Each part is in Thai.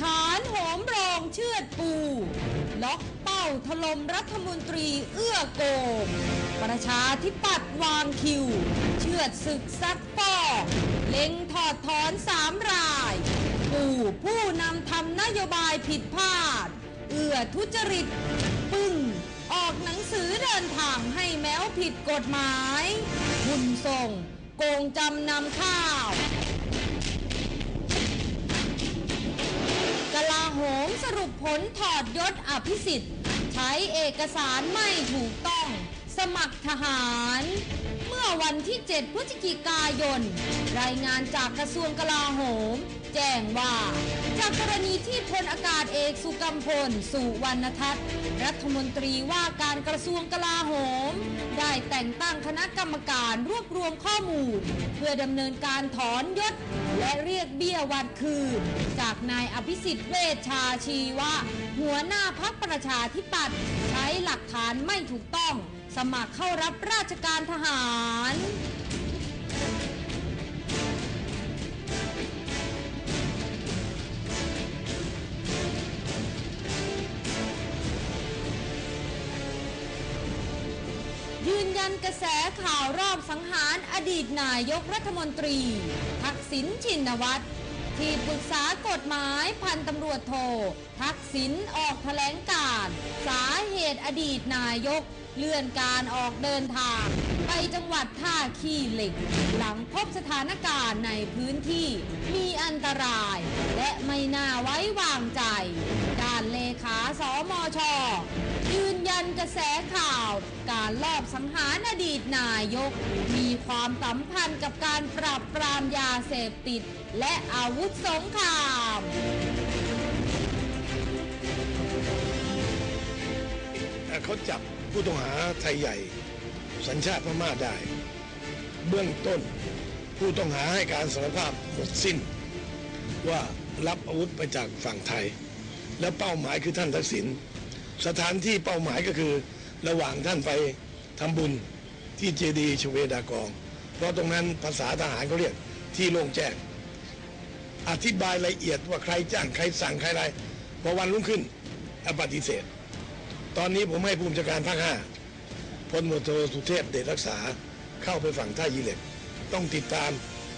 ค้านโหมโรงเชือดปู ล็อกเป้าถล่มรัฐมนตรีเอื้อโกง ประชาธิปัตย์วางคิว เชือดศึกซักฟอกเล็งถอดถอนสามราย ปู่ผู้นำทำนโยบายผิดพลาด เอื้อทุจริต ปึ้ง ออกหนังสือเดินทางให้แม้วผิดกฎหมาย หุ่นส่ง โกงจำนำข้าว รุปผลถอดยศอภิสิทธิ์ ใช้เอกสารไม่ถูกต้อง สมัครทหาร เมื่อวันที่ 7 พฤศจิกายน รายงานจากกระทรวงกลาโหม แจ้งว่า จากกรณีที่พลอากาศเอกสุกัมพล สุวรรณทัศน์รัฐมนตรีว่าการกระทรวงกลาโหม ได้แต่งตั้งคณะกรรมการรวบรวมข้อมูล เพื่อดำเนินการถอนยศ และเรียกเบี้ยวันคืนจากนายอภิสิทธิ์เวชชาชีวะ หัวหน้าพักประชาธิปัตย์ใช้หลักฐานไม่ถูกต้อง สมัครเข้ารับราชการทหาร ยืนยันกระแสข่าวรอบสังหารอดีตนายกรัฐมนตรี ทักษิณชินวัตรที่ปรึกษากฎหมายพันตำรวจโท ทักษิณออกแถลงการณ์สาเหตุอดีตนายก เลื่อนการออกเดินทาง ไปจังหวัดท่าขี้เหล็ก หลังพบสถานการณ์ในพื้นที่มีอันตราย และไม่น่าไว้วาง ระแสข่าว การลอบสังหารอดีตนายก มีความสัมพันธ์กับการปราบปรามยาเสพติด และอาวุธสงครามเขาจับผู้ต้องหาไทยใหญ่ สัญชาติพม่าได้ เบื้องต้นผู้ต้องหาให้การสารภาพหมดสิ้น ว่ารับอาวุธไปจากฝั่งไทย และเป้าหมายคือท่านทักษิณ สถานที่เป้าหมายก็คือระหว่างท่านไปทำบุญที่เจดีย์ชเวดากอง เพราะตรงนั้นภาษาทหารเขาเรียกที่โล่งแจ้ง อธิบายละเอียดว่าใครจ้างใครสั่งใครอะไรพอวันรุ่งขึ้นอปฏิเสธ ตอนนี้ผมให้ผู้บัญชาการภาคห้าพลตำรวจโทสุเทพเดชรักษาเข้าไปฝั่งท่ายีเหล็ก ต้องติดตาม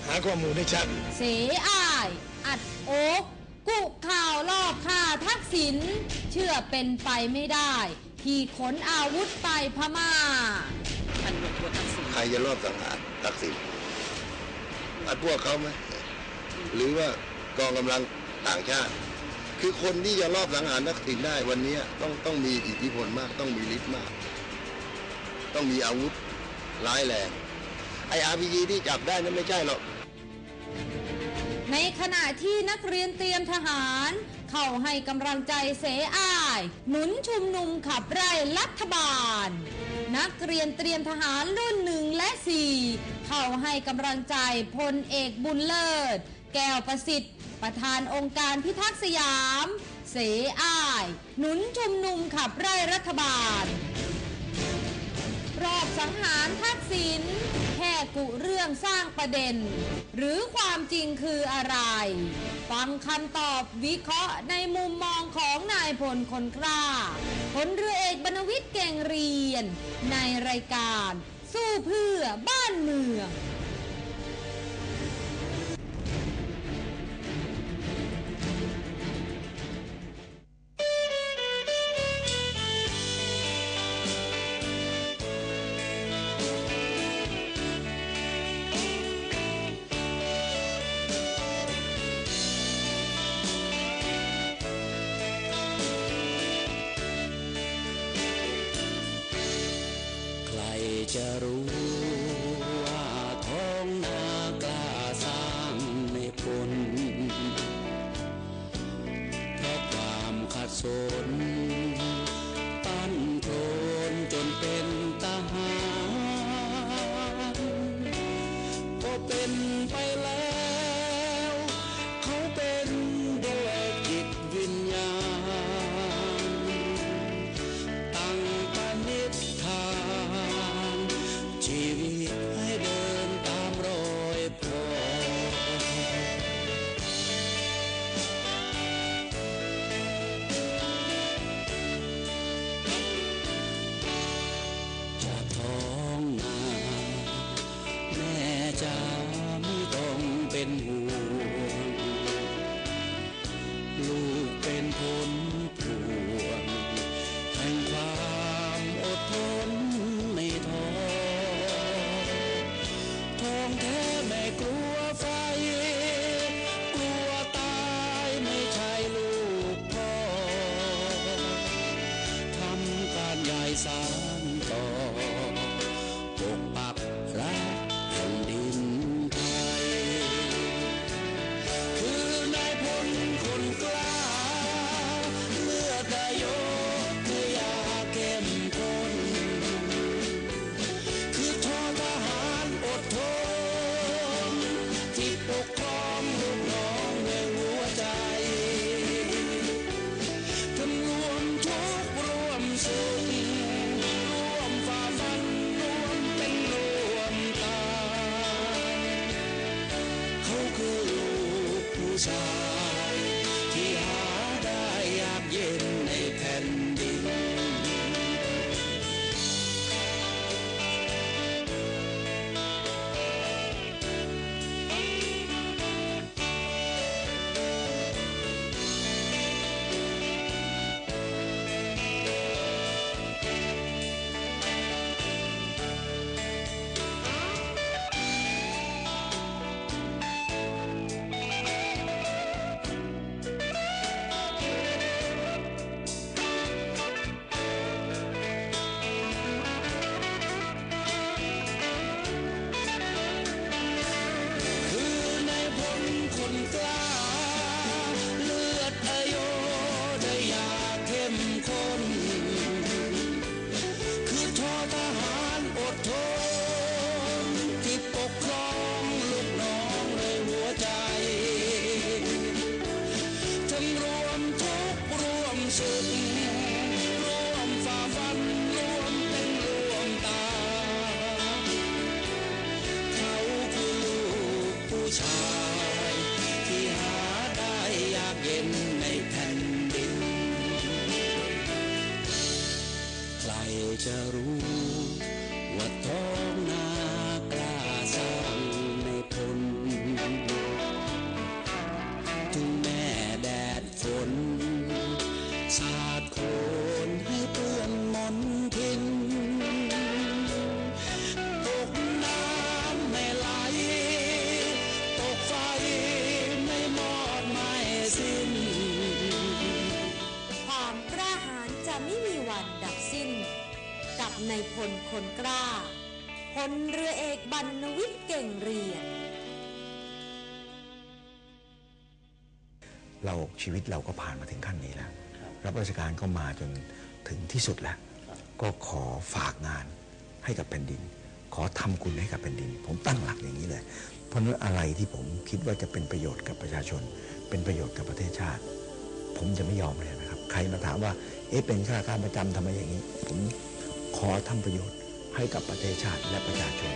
หาข้อมูลให้ชัดเสอาย อัดโอ กกุข่าวลอบฆ่าทักษิณเชื่อเป็นไปไม่ได้ ที่ขนอาวุธไปพม่าพันตำรวจโททักษิณใครจะรอบสังหารทักษิณไอ้พวกเขาไหมหรือว่ากองกำลังต่างชาติ คือคนที่จะรอบสังหารทักษิณได้วันนี้ต้องต้องมีอิทธิพลมาก ต้องมีฤทธิ์มาก ต้องมีอาวุธร้ายแรงไอ้อาร์พีจีที่จับได้นั้นไม่ใช่หรอก ในขณะที่นักเรียนเตรียมทหาร เข้าให้กำลังใจเสอ้าย หนุนชุมนุมขับไล่รัฐบาล นักเรียนเตรียมทหารรุ่นหนึ่งและสี่เข้าให้กำลังใจพลเอกบุญเลิศ แก้วประสิทธิ์ ประธานองค์การพิทักษ์สยาม เสอ้าย หนุนชุมนุมขับไล่รัฐบาล รอบสังหารทักษิณ กุเรื่องสร้างประเด็น หรือความจริงคืออะไร ฟังคำตอบวิเคราะห์ในมุมมองของนายพลคนกล้าพลเรือเอกบรรวิทย์เก่งเรียน ในรายการ สู้เพื่อบ้านเมือง ชายที่หาได้ยากเย็นในแผ่นดิน ใครจะรู้ ชีวิตเราก็ผ่านมาถึงขั้นนี้แล้ว รับราชการก็มาจนถึงที่สุดแล้ว ก็ขอฝากงานให้กับแผ่นดิน ขอทำคุณให้กับแผ่นดิน ผมตั้งหลักอย่างนี้เลย เพราะฉะนั้นอะไรที่ผมคิดว่าจะเป็นประโยชน์กับประชาชน เป็นประโยชน์กับประเทศชาติ ผมจะไม่ยอมเลยนะครับ ใครมาถามว่า เอ๊ะเป็นข้าราชการประจำทำไมอย่างนี้ ผมขอทำประโยชน์ให้กับประเทศชาติและประชาชน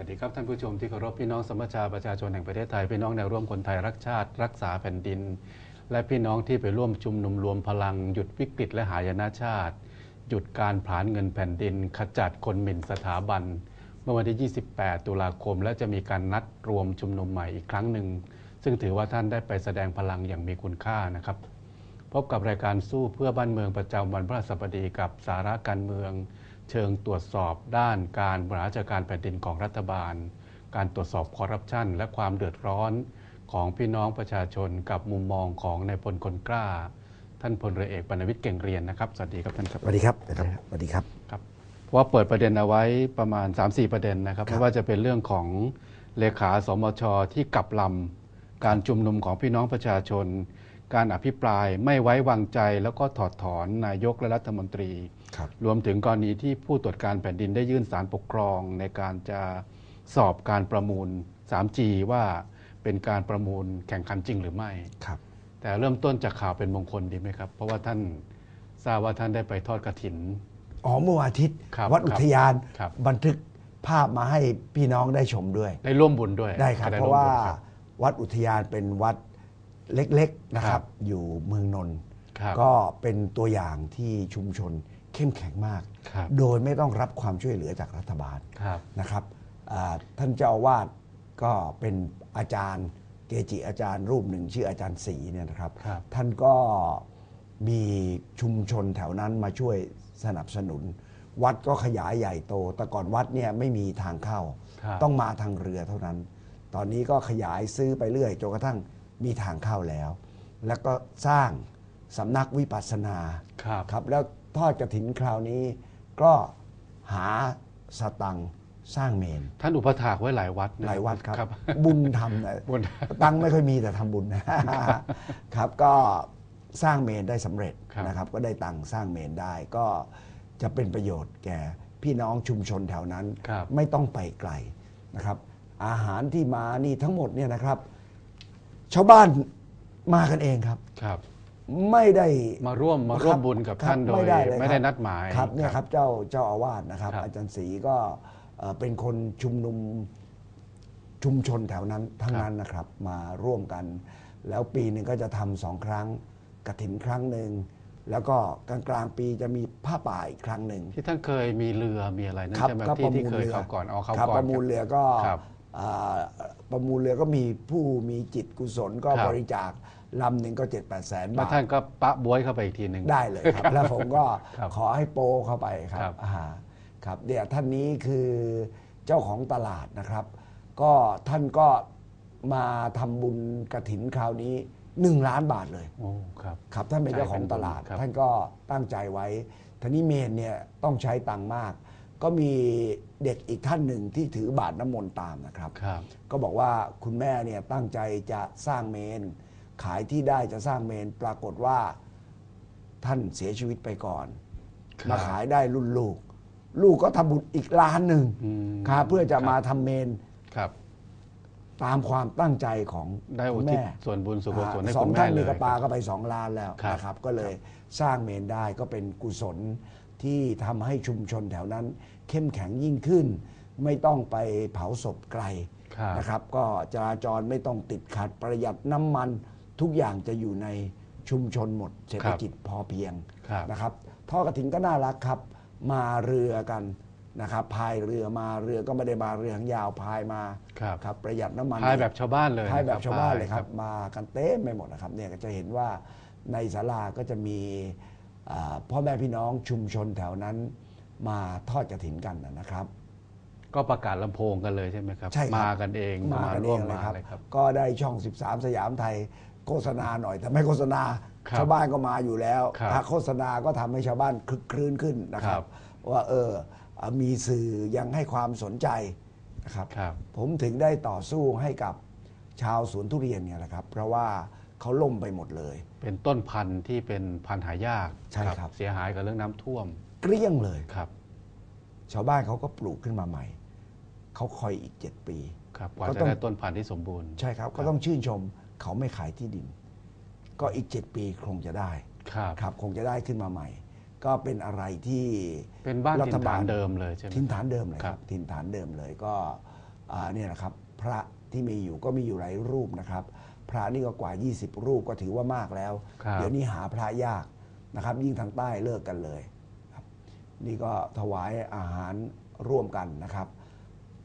วัสดีครับท่านผู้ชมที่เคารพพี่น้องสมัชชาประชาชนแห่งประเทศไทยพี่น้องแนวร่วมคนไทยรักชาติรักษาแผ่นดิน และพี่น้องที่ไปร่วมชุมนุมรวมพลังหยุดวิกฤตและหายนะชาติ หยุดการผลาญเงินแผ่นดิน ขจัดคนหมิ่นสถาบัน เมื่อวันที่ 28 ตุลาคม และจะมีการนัดรวมชุมนุมใหม่อีกครั้งหนึ่ง ซึ่งถือว่าท่านได้ไปแสดงพลังอย่างมีคุณค่านะครับ พบกับรายการสู้เพื่อบ้านเมืองประจำวันพระศัสบดีกับสาระการเมือง เชิงตรวจสอบด้านการบริหารราชการแผ่นดินของรัฐบาล การตรวจสอบคอร์รัปชันและความเดือดร้อนของพี่น้องประชาชนกับมุมมองของนายพลคนกล้า ท่านพลเรือเอกบรรณวิทย์เก่งเรียนนะครับสวัสดีครับท่านครับสวัสดีครับนะครับสวัสดีครับครับเพราะว่าเปิดประเด็นเอาไว้ประมาณ 3-4 ประเด็นนะครับครับไม่ว่าจะเป็นเรื่องของเลขาสมชที่กลับลำการชุมนุมของพี่น้องประชาชน การอภิปรายไม่ไว้วางใจ แล้วก็ถอดถอนนายกและรัฐมนตรีครับรวมถึงกรณีที่ผู้ตรวจการแผ่นดินได้ยื่นสารปกครอง ในการจะสอบการประมูล 3G ว่าเป็นการประมูลแข่งขันจริงหรือไม่ครับ แต่เริ่มต้นจากข่าวเป็นมงคลดีไหมครับ เพราะว่าท่านทราบว่าท่านได้ไปทอดกระถินอ๋อเมื่อวันอาทิตย์ครับวัดอุทยานครับบันทึกภาพมาให้พี่น้องได้ชมด้วย ได้ร่วมบุญด้วยได้ครับก็เพร่ราะมว่าบุญครับวัดอุทยานเป็นวัด เล็กๆนะคครัรับบอยู่เมืองนนท์ครับก็เป็นตัวอย่างที่ชุมชนเข้มแข็งมากครับโดยไม่ต้องรับความช่วยเหลือจากรัฐบาลครับนะครับอ่าท่านเจ้าอาวาสก็เป็นอาจารย์เกจิอาจารย์รูปหนึ่งชื่ออาจารย์ศรีเนี่ยนะครับครับ ท่านก็มีชุมชนแถวนั้นมาช่วยสนับสนุน วัดก็ขยายใหญ่โต แต่ก่อนวัดเนี่ยไม่มีทางเข้าครับต้องมาทางเรือเท่านั้น ตอนนี้ก็ขยายซื้อไปเรื่อยจนกระทั่ง มีทางเข้าแล้ว แล้วก็สร้างสำนักวิปัสสนาครับครับ แล้วทอดกระถินคราวนี้ก็หาสตังค์สร้างเมน ท่านอุปถากไว้หลายวัดนะหลายวัดครับครับบุญทำนะบุญตังค์ไม่ค่อยมีแต่ทำบุญครับก็สร้างเมนได้สำเร็จครับนะครับ ก็ได้ตังค์สร้างเมนได้ก็จะเป็นประโยชน์แก่พี่น้องชุมชนแถวนั้นครับไม่ต้องไปไกลนะครับ อาหารที่มานี่ทั้งหมดเนี่ยนะครับ ชาวบ้านมากันเองครับ ครับ ไม่ได้มาร่วมมาร่วมบุญกับครัท่านโดยไม่ได้เลยไม่ได้ครับนัดหมาย ครับเนี่ยครับเจ้าเจ้าอาวาสนะครับ ครับอาจารย์ศรีก็เอ่อเป็นคนชุมนุมชุมชนแถวนั้นทั้งนั้นนะครับ มาร่วมกัน แล้วปีหนึ่งก็จะทำสองครั้งกระถินครั้งหนึ่งแล้วก็กลางกลางๆปีจะมีผ้าป่าอีกครั้งหนึ่ง ที่ท่านเคยมีเรือมีอะไรนั่นครับใช่ไหมก็ที่ประที่มูลเคยเรือเขาก่อนเอาเขาครับก่อน ประมูลเรือก็ครับอ่า ประมูลเรือก็มีผู้มีจิตกุศลก็ครับ บริจาคลำหนึ่งก็เจ็ดแปดแสนแล้วบาทท่านก็ปะบวยเข้าไปอีกทีหนึ่ง ได้เลยครับ แล้วผมก็ครับขอให้โปเข้าไปครัครับบอ่าครับเดี๋ยวท่านนี้คือเจ้าของตลาดนะครับ ก็ท่านก็มาทำบุญกระถินคราวนี้หนึ่งล้านบาทเลย โอ้ครับ ครับท่านเป็นเจ้าของตลาด ครับท่านก็ตั้งใจไว้ท่านี้เมนเนี่ยต้องใช้ตังค์มาก ก็มีเด็กอีกท่านหนึ่งที่ถือบาทน้ำมนต์ตามนะครับ ครับ ก็บอกว่าคุณแม่เนี่ยตั้งใจจะสร้างเมน ขายที่ได้จะสร้างเมน ปรากฏว่าท่านเสียชีวิตไปก่อน ครับมาขายได้รุ่นลูก ลูกก็ทำบุญอีกล้านหนึ่งอืม ครับเพื่อจะครับมาทำเมน ครับ ตามความตั้งใจของได้อุคุณทิศแม่ส่วนบุญส่วนกุศลให้สอคุงณแม่ท่านเลมีย กระปาครับก็ไปสองล้านแล้วครับ นะครับ ก็เลยสร้างเมนได้ก็เป็นกุศลที่ทำให้ชุมชนแถวนั้น เข้มแข็งยิ่งขึ้น ไม่ต้องไปเผาศพไกล ครับ นะครับก็จราจรไม่ต้องติดขัดประหยัดน้ำมัน ทุกอย่างจะอยู่ในชุมชนหมดเศรษฐกิจพอเพียงครับนะครับท่อกระถินก็น่ารักครับ มาเรือกัน นะครับพายเรือมาเรือก็ไม่ได้มาเรือหางยาวพายมาครับครับประหยัดน้ำมันพายแบบชาวบ้านเลยพายแบบะชาวบ้านเลยครับพมากันเต็มไปหมดนะครับเนี่ยก็จะเห็นว่าในศาลาก็จะมีอ่าพ่อแม่พี่น้องชุมชนแถวนั้นมาทอดกระถินกันนะครับ ก็ประกาศลำโพงกันเลยใช่ไหมครับใช่ครับมากันเองมากันเอร่วมงเลยมาครับเลยครับ ก็ได้ช่อง 13 สยามไทยโฆษณาหน่อยแต่ไม่โฆษณาครับชาวบ้านก็มาอยู่แล้วครับถ้าโฆษณาก็ทำให้ชาวบ้านคึกครื้นขึ้นนะครัครับบว่าเออ มีสื่อยังให้ความสนใจนะครับครับผมถึงได้ต่อสู้ให้กับชาวสวนทุเรียนเนี่ยแหละครับ เพราะว่าเขาล่มไปหมดเลย เป็นต้นพันธุ์ที่เป็นพันธุ์หายากใช่ครับ เสียหายกับเรื่องน้ำท่วม เกลี้ยงเลยครับ ชาวบ้านเขาก็ปลูกขึ้นมาใหม่เขาคอยอีกเจ็ดปีครับกว่าก็จะต้องได้ต้นพันธุ์ที่สมบูรณ์ใช่ครับ ก็ต้องชื่นชมเขาไม่ขายที่ดิน ก็อีกเจ็ดปีคงจะได้ครับครับ คงจะได้ขึ้นมาใหม่ ก็เป็นอะไรที่เป็นบ้านรัถิ่ฐนบาฐาลนเดิมเลยใช่ไหมถิ่นฐานเดิมเลยคครัรับบถิ่นฐานเดิมเลยก็อ่าเนี่ยนะครับพระที่มีอยู่ก็มีอยู่หลายรูปนะครับ พระนี่ก็กว่า 20 รูปก็ถือว่ามากแล้วครับเดี๋ยวนี้หาพระยากนะครับ ยิ่งทางใต้เลิกกันเลยครับ นี่ก็ถวายอาหารร่วมกันนะครับ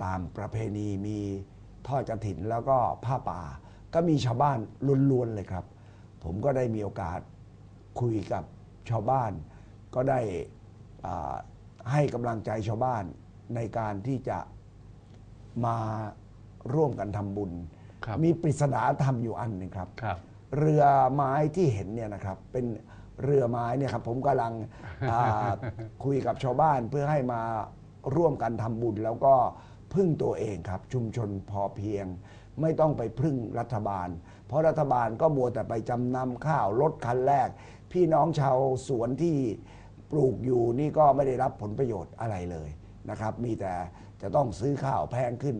ตามประเพณีมีทอดกระถินแล้วก็ผ้าป่า ก็มีชาวบ้านล้วนๆเลยครับ ผมก็ได้มีโอกาสคุยกับชาวบ้าน ก็ได้อ่าให้กำลังใจชาวบ้านในการที่จะมาร่วมกันทำบุญครับมีปริศนาธรรมอยู่อันหนึ่งครับครับเรือไม้ที่เห็นเนี่ยนะครับ เป็นเรือไม้เนี่ยครับผมกำลังอ่าคุยกับชาวบ้านเพื่อให้มาร่วมกันทำบุญ แล้วก็พึ่งตัวเองครับ ชุมชนพอเพียง ไม่ต้องไปพึ่งรัฐบาล เพราะรัฐบาลก็มัวแต่ไปจำนำข้าวรถคันแรก พี่น้องชาวสวนที่ ปลูกอยู่นี่ก็ไม่ได้รับผลประโยชน์อะไรเลยนะครับ มีแต่จะต้องซื้อข้าวแพงขึ้น